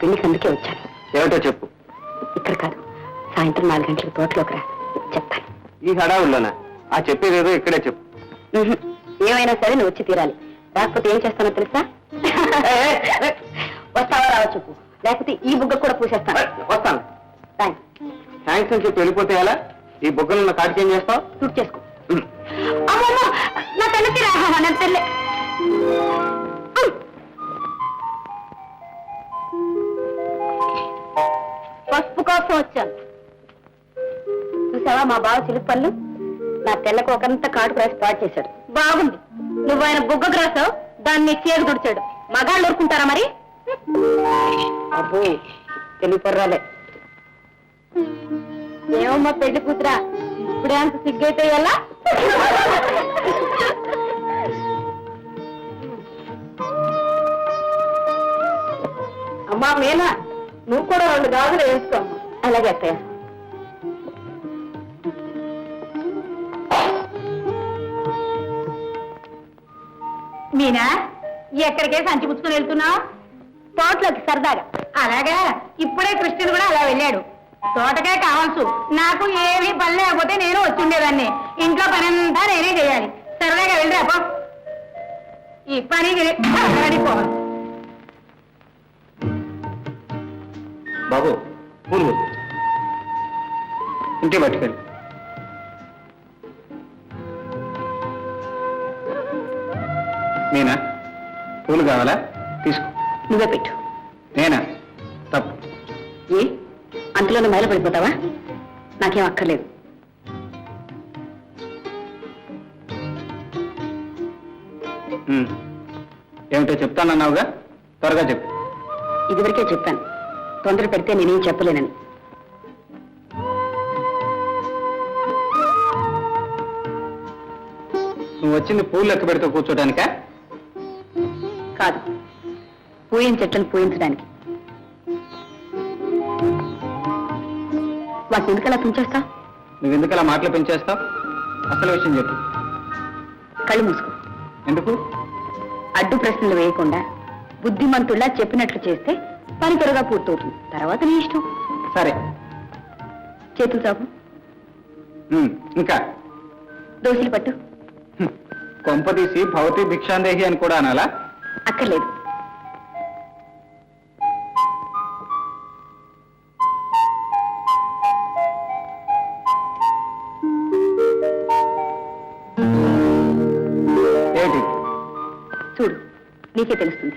పెళ్ళికి అందుకే వచ్చాను. ఏమిటో చెప్పు. ఇక్కడ కాదు. సాయంత్రం నాలుగు గంటలకు తోటలోకి రా. చెప్తాను. ఈ హడావుల్లోనా? ఆ చెప్పేదేదో ఇక్కడే చెప్పు. ఉహు. ఏమైనా సరే నువ్వు వచ్చి తీరాలి. రాకపోతే ఏం చేస్తానో తెలుసా? వస్తావా రావా చెప్పు. లేకపోతే ఈ బుగ్గ కూడా పూసేస్తాను. వస్తాను. థ్యాంక్స్ థ్యాంక్స్ అని చెప్పి వెళ్ళిపోతే ఎలా? ఈ బుగ్గలు ఉన్న కాటికి ఏం చేస్తావు? సూట్ చేసుకో అమ్మమ్మో, నా తల్లికి రా నా తల్లి కోసం వచ్చాను. చూసావా మా బావ చిలుపు పళ్ళు? నా తెల్లకు ఒకంత కాటు రాసి పాటు చేశాడు. బాగుంది. నువ్వు ఆయన బుగ్గకు రాసావు దాన్ని చేరు తుడిచాడు. మగాళ్ళు ఊరుకుంటారా మరి? అబ్బో తెలివి పర్రాలే ఏమమ్మా పెళ్ళి కూతురా? ఇప్పుడే అంత సిగ్గైతే ఎలా? అమ్మా మేనా? నువ్వు కూడా రెండు గాజులు వేసుకో. అలాగే అత్తయ్య. మీనా ఎక్కడికే సంచి పుచ్చుకొని వెళ్తున్నావు? తోటలోకి సరదాగా. అలాగా? ఇప్పుడే కృష్ణుడు కూడా అలా వెళ్ళాడు. తోటకే కావాల్సు. నాకు ఏమీ పని లేకపోతే నేను వచ్చిండేదాన్ని ఇంట్లో పని అంతా నేనే చేయాలి. సరదాగా వెళ్ళి అప్ప ఈ పని పోవాలి. బాబు పూలు. ఇంటికి పట్టుకెళ్ళి నేనా? పూలు కావాలా? తీసుకో. నువ్వే పెట్టు. నేనా? తప్పు. ఏ? అంతలోనే మైల పడిపోతావా? నాకేం అక్కర్లేదు. ఏమిటో చెప్తానన్నావుగా? త్వరగా చెప్పు. ఇదివరకే చెప్పాను. తొందర పెడితే నేనేం చెప్పలేనని. నువ్వు వచ్చింది పూలు లెక్క పెడుతూ కూర్చోడానికా కాదు. పూయిన చెట్లను పూయించడానికి. వాటిని ఎందుకలా తుంచేస్తా? నువ్వు ఎందుకు అలా మాటలు పెంచేస్తావు అసలు విషయం చెప్పు. కళ్ళు మూసుకో. ఎందుకు? అడ్డు ప్రశ్నలు వేయకుండా బుద్ధిమంతుల్లా చెప్పినట్లు చేస్తే పని త్వరగా పూర్తవుతుంది. తర్వాత నీ ఇష్టం. సరే. చేతులు చాపు. ఇంకా. దోశలు పట్టు. కొంపదీసి భవతి భిక్షాందేహి అని కూడా అనాలా? అక్కర్లేదు. ఏమిటి చూడు నీకే తెలుస్తుంది.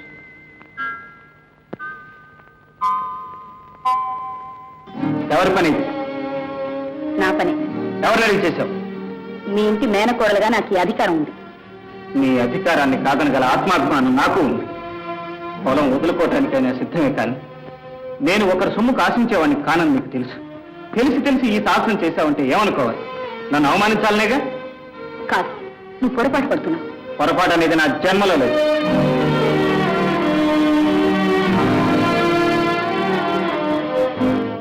ఎవరి పని? ఇది? నా పని. ఎవరు రెడీ చేశావు? మీ ఇంటి మేనకోడలుగా నాకు ఈ అధికారం ఉంది. నీ అధికారాన్ని కాదనగల ఆత్మాభిమానం నాకు ఉంది. పొలం వదులుకోవటానికైనా సిద్ధమే కానీ నేను ఒకరి సొమ్ముకు ఆశించేవాడిని కానని నీకు తెలుసు. తెలిసి తెలిసి ఈ సాహసం చేశావంటే ఏమనుకోవాలి? నన్ను అవమానించాలనేగా? కాదు నువ్వు పొరపాటు పడుతున్నావు. పొరపాటు అనేది నా జన్మలో లేదు.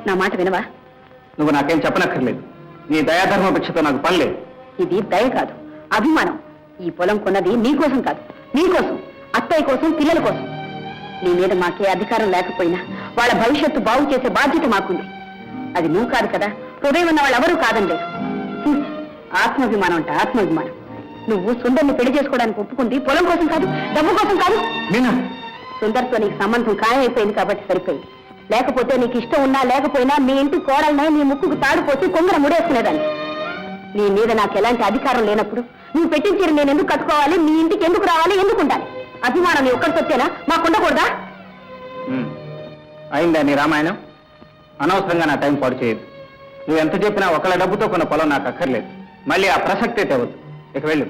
నా మాట వినవా? నువ్వు నాకేం చెప్పనక్కర్లేదు. నీ దయాధర్మ భిక్షతో నాకు పని లేదు. ఇది దయ కాదు అభిమానం. ఈ పొలం కొన్నది నీ కోసం కాదు నీ కోసం అత్తయ్య కోసం పిల్లల కోసం. నీ మీద మాకే అధికారం లేకపోయినా వాళ్ళ భవిష్యత్తు బాగు చేసే బాధ్యత మాకుంది. అది నువ్వు కాదు కదా హృదయం ఉన్న వాళ్ళు ఎవరూ కాదండి. ఆత్మాభిమానం అంట ఆత్మాభిమానం. నువ్వు సుందర్ని పెళ్ళి చేసుకోవడానికి ఒప్పుకుంది పొలం కోసం కాదు డబ్బు కోసం కాదు. మీనా? సుందర్తో నీకు సంబంధం ఖాయమైపోయింది కాబట్టి సరిపోయింది. లేకపోతే నీకు ఇష్టం ఉన్నా లేకపోయినా మీ ఇంటి కోడలనే నీ ముక్కుకు తాడుపోసి కొంగర ముడేసుకునేదాన్ని. నీ మీద నాకు ఎలాంటి అధికారం లేనప్పుడు నువ్వు పెట్టించిన నేను ఎందుకు కట్టుకోవాలి? మీ ఇంటికి ఎందుకు రావాలి? ఎందుకు ఉండాలి? అభిమానం వచ్చేనా మాకు ఉండకూడదా? ఉమ్. అయిందా నీ రామాయణం? అనవసరంగా నా టైం పాడు చేయదు నువ్వు ఎంత చెప్పినా ఒకళ్ళ డబ్బుతో కొన్న పొలం నాకు అక్కర్లేదు. మళ్ళీ ఆ ప్రసక్తే తెవద్దు. ఇక వెళ్ళు.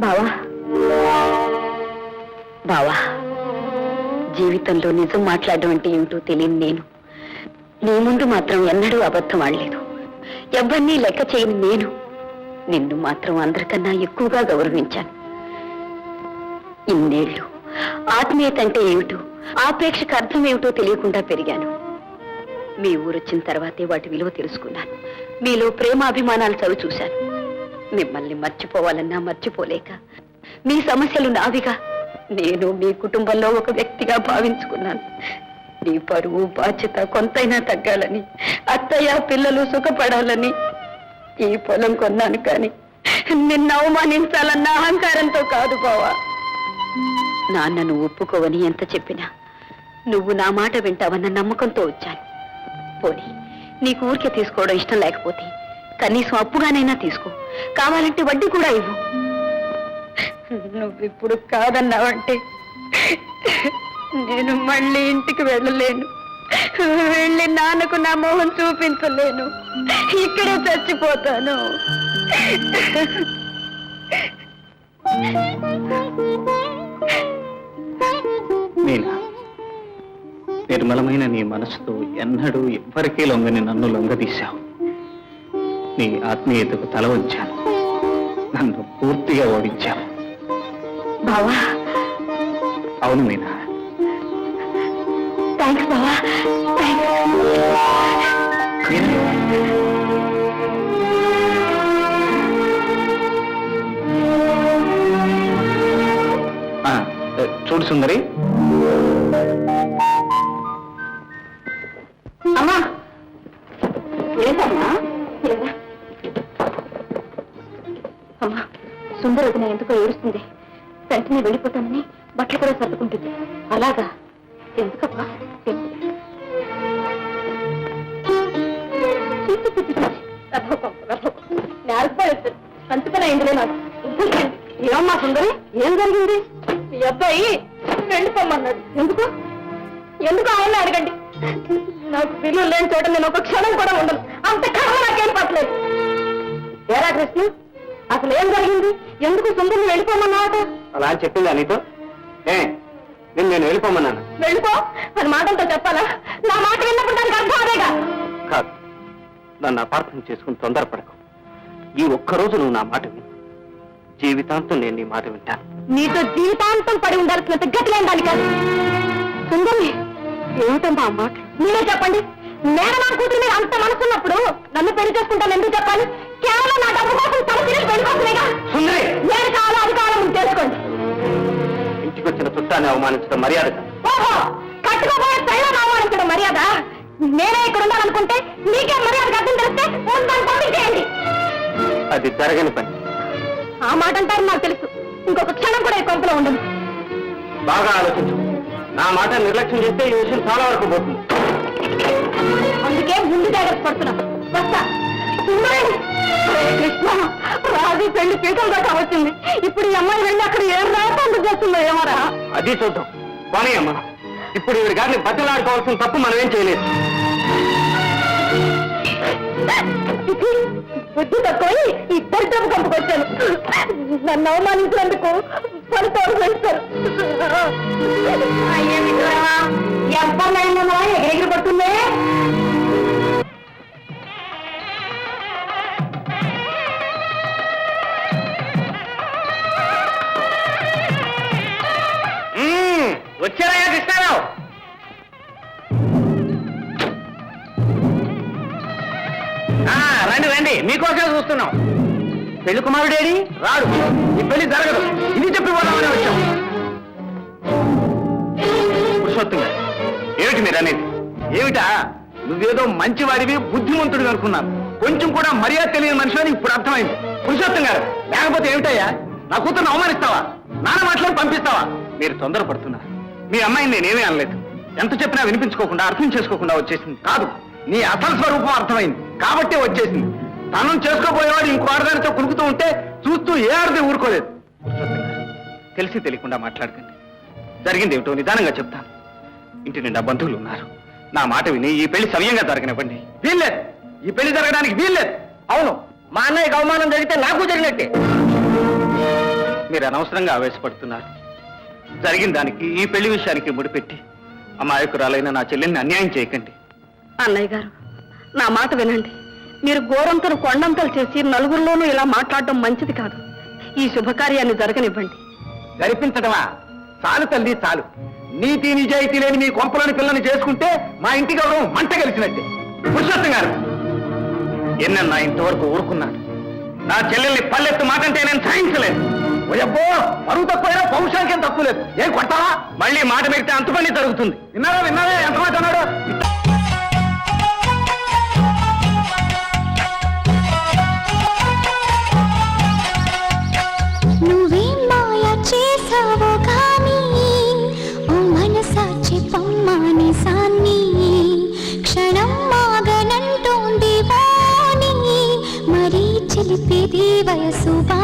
బావా. బావా. జీవితంలో నిజం మాట్లాడడం అంటే ఏమిటో తెలియని నేను. నీ ముందు మాత్రం ఎన్నడూ అబద్ధం ఆడలేదు. ఎవరినీ లెక్క చేయని నేను. నిన్ను మాత్రం అందరికన్నా ఎక్కువగా గౌరవించాను. ఇన్నేళ్ళు ఆత్మీయత అంటే ఏమిటో ఆపేక్షకు అర్థం ఏమిటో తెలియకుండా పెరిగాను. మీ ఊరొచ్చిన తర్వాతే వాటి విలువ తెలుసుకున్నాను. మీలో ప్రేమాభిమానాలు చదువు చూశాను మిమ్మల్ని మర్చిపోవాలన్నా మర్చిపోలేక మీ సమస్యలు నావిగా నేను మీ కుటుంబంలో ఒక వ్యక్తిగా భావించుకున్నాను. నీ పరువు బాధ్యత కొంతైనా తగ్గాలని అత్తయ్య పిల్లలు సుఖపడాలని ఈ పొలం కొన్నాను కానీ నిన్ను అవమానించాలన్న అహంకారంతో కాదు బావా. నాన్నను ఒప్పుకోవని ఎంత చెప్పినా నువ్వు నా మాట వింటావన్న నమ్మకంతో వచ్చాను. పోనీ నీకు ఊరికే తీసుకోవడం ఇష్టం లేకపోతే కనీసం అప్పుగానైనా తీసుకో. కావాలంటే వడ్డీ కూడా ఇవ్వు. నువ్విప్పుడు కాదన్నావంటే నేను మళ్ళీ ఇంటికి వెళ్ళలేను. వెళ్ళి నాన్నకు నా మొహం చూపించలేను. ఇక్కడే చచ్చిపోతాను. మీనా నిర్మలమైన నీ మనసుతో ఎన్నడూ ఎవ్వరికీ లొంగని నన్ను లొంగదీశావు. నీ ఆత్మీయతకు తల వంచాను. నన్ను పూర్తిగా ఓడించావు. బావా. అవును మీనా థ్యాంక్స్ బావా చూడు సుందరి. అమ్మా. ఏంటమ్మా? లేదా? అమ్మా సుందర వదిన ఎందుకో ఏడుస్తుంది. వెంటనే వెళ్ళిపోతానని బట్టలు కూడా సర్దుకుంటుంది. అలాగా. నాకు. ఇంకొకటి. ఏమమ్మా సుందరి ఏం జరిగింది? ఈ అబ్బాయి వెళ్ళిపోమన్నాడు ఎందుకు? ఎందుకు ఆయన అడగండి? నాకు పిల్లలు లేని చోట నేను ఒక క్షణం కూడా ఉండను. అంత కర్మ నాకేం పట్టలేదు. ఏరా కృష్ణ అసలు ఏం జరిగింది? ఎందుకు సుందరిని వెళ్ళిపోమన్నావట? అలా అని చెప్పిందా నీతో? ఏ నేను నేను వెళ్ళిపోమన్నాను. వెళ్ళిపో. అని మాటలతో చెప్పాలా? నా మాట విన్నప్పుడు దానికి అర్థం అదేగా కాదు. నన్ను అపార్థం చేసుకుని తొందరపడకు. ఈ ఒక్కరోజు నువ్వు నా మాట విను. జీవితాంతం నేను నీ మాట వింటాను. నీతో జీవితాంతం పడి ఉండాల్సినంత గతి లేని దాని కాదు. సుందరి ఏమిటమ్మా ఆ మాట? మీరే చెప్పండి. నేను నా కూతురు మీద అంత మనసున్నప్పుడు నన్ను పెళ్ళి చేసుకుంటాను ఎందుకు చెప్పాలి? కేవలం నా డబ్బు కోసం పిల్లలు పెళ్ళి కోసమేగా సుందరి! నేను కావాలో అది కావాలో మీరు చేసుకోండి. ఇంటికి వచ్చిన చుట్టాన్ని అవమానించడం మర్యాద కాదు. ఓహో! కట్టుకోబోయే తైలం అవమానించడం మర్యాద? నేనే ఇక్కడ ఉండాలనుకుంటే అది జరగని పని. ఆ మాట అంటారు నాకు తెలుసు. ఇంకొక క్షణం కూడా ఈ కొంపలో ఉండదు. బాగా ఆలోచించు. నా మాట నిర్లక్ష్యం చేస్తే ఈ విషయం చాలా వరకు పోతుంది. అందుకే ముందు జాగ్రత్త పడుతున్నా. వస్తా. కృష్ణ రాజు పెళ్ళి పీటల దాకా వచ్చింది. ఇప్పుడు ఈ అమ్మాయి వెళ్ళి అక్కడ ఏం రాకుండా చేస్తుందో ఏమరా అది చూద్దాం. పోనీ అమ్మా. ఇప్పుడు ఈవిడ గారిని బట్టలాడుకోవాల్సిన తప్పు మనం ఏం చేయలేదు. బుద్ధి తక్కువ ఇద్దరి డబ్బు కంపుకొచ్చాను నన్ను అవమానించినందుకు పని తోడు వేస్తారు. రండి రండి. మీకోసమే చూస్తున్నాం. పెళ్ళి కుమారుడేడి? రాడు. ఈ పెళ్ళి జరగదు. ఇది చెప్పి పోదామని వచ్చాం. పురుషోత్తం గారు ఏమిటి మీరు అనేది? ఏమిటా? నువ్వేదో మంచివాడివి బుద్ధిమంతుడు అనుకున్నాను కొంచెం కూడా మర్యాద తెలియని మనిషి అని ఇప్పుడు అర్థమైంది. పురుషోత్తం గారు లేకపోతే ఏమిటయ్యా? నా కూతురు అవమానిస్తావా? నాన్న మాటలను పంపిస్తావా? మీరు తొందరపడుతున్నారు. మీ అమ్మాయిని నేనేమీ అనలేదు. ఎంత చెప్పినా వినిపించుకోకుండా అర్థం చేసుకోకుండా వచ్చేసింది. కాదు. నీ అసలు స్వరూపం అర్థమైంది. కాబట్టే వచ్చేసింది. తనను చేసుకోబోయేవాడు ఇంకో ఆడదానితో కులుకుతూ ఉంటే చూస్తూ ఏ ఆడది ఊరుకోలేదు. తెలిసి తెలియకుండా మాట్లాడకండి. జరిగింది ఏమిటో నిదానంగా చెప్తాను. ఇంటి నిండా బంధువులు ఉన్నారు. నా మాట విని ఈ పెళ్ళి సమయంగా జరగనివ్వండి వీల్లేదు. ఈ పెళ్ళి జరగడానికి వీల్లేదు. అవును మా అన్నయ్యకి అవమానం జరిగితే నాకు జరిగినట్టే. మీరు అనవసరంగా ఆవేశపడుతున్నారు. జరిగిన దానికి ఈ పెళ్ళి విషయానికి ముడిపెట్టి అమాయకురాలైన నా చెల్లెల్ని అన్యాయం చేయకండి. అన్నయ్య గారు నా మాట వినండి. మీరు గోరంతలు కొండంతలు చేసి నలుగురిలోనూ ఇలా మాట్లాడడం మంచిది కాదు. ఈ శుభకార్యాన్ని జరగనివ్వండి. జరిపించడమా చాలు తల్లి చాలు. నీతి నిజాయితీ లేని మీ కొంపలోని పిల్లని చేసుకుంటే మా ఇంటి గౌరవం మంట కలిసినట్టే పురుషోత్తం గారు ఎన్నన్నా ఇంతవరకు ఊరుకున్నాను నా చెల్లెల్ని పల్లెత్తు మాటంటే నేను సహించలేదు. ఓయబ్బో పరువు తక్కువైనా పౌరుషానికి ఏం తక్కువ లేదు. ఏం కొట్టావా మళ్ళీ మాట పెడితే అంత పని జరుగుతుంది. విన్నారా విన్నారా ఎంత మాట అన్నాడు? వయసు వాణి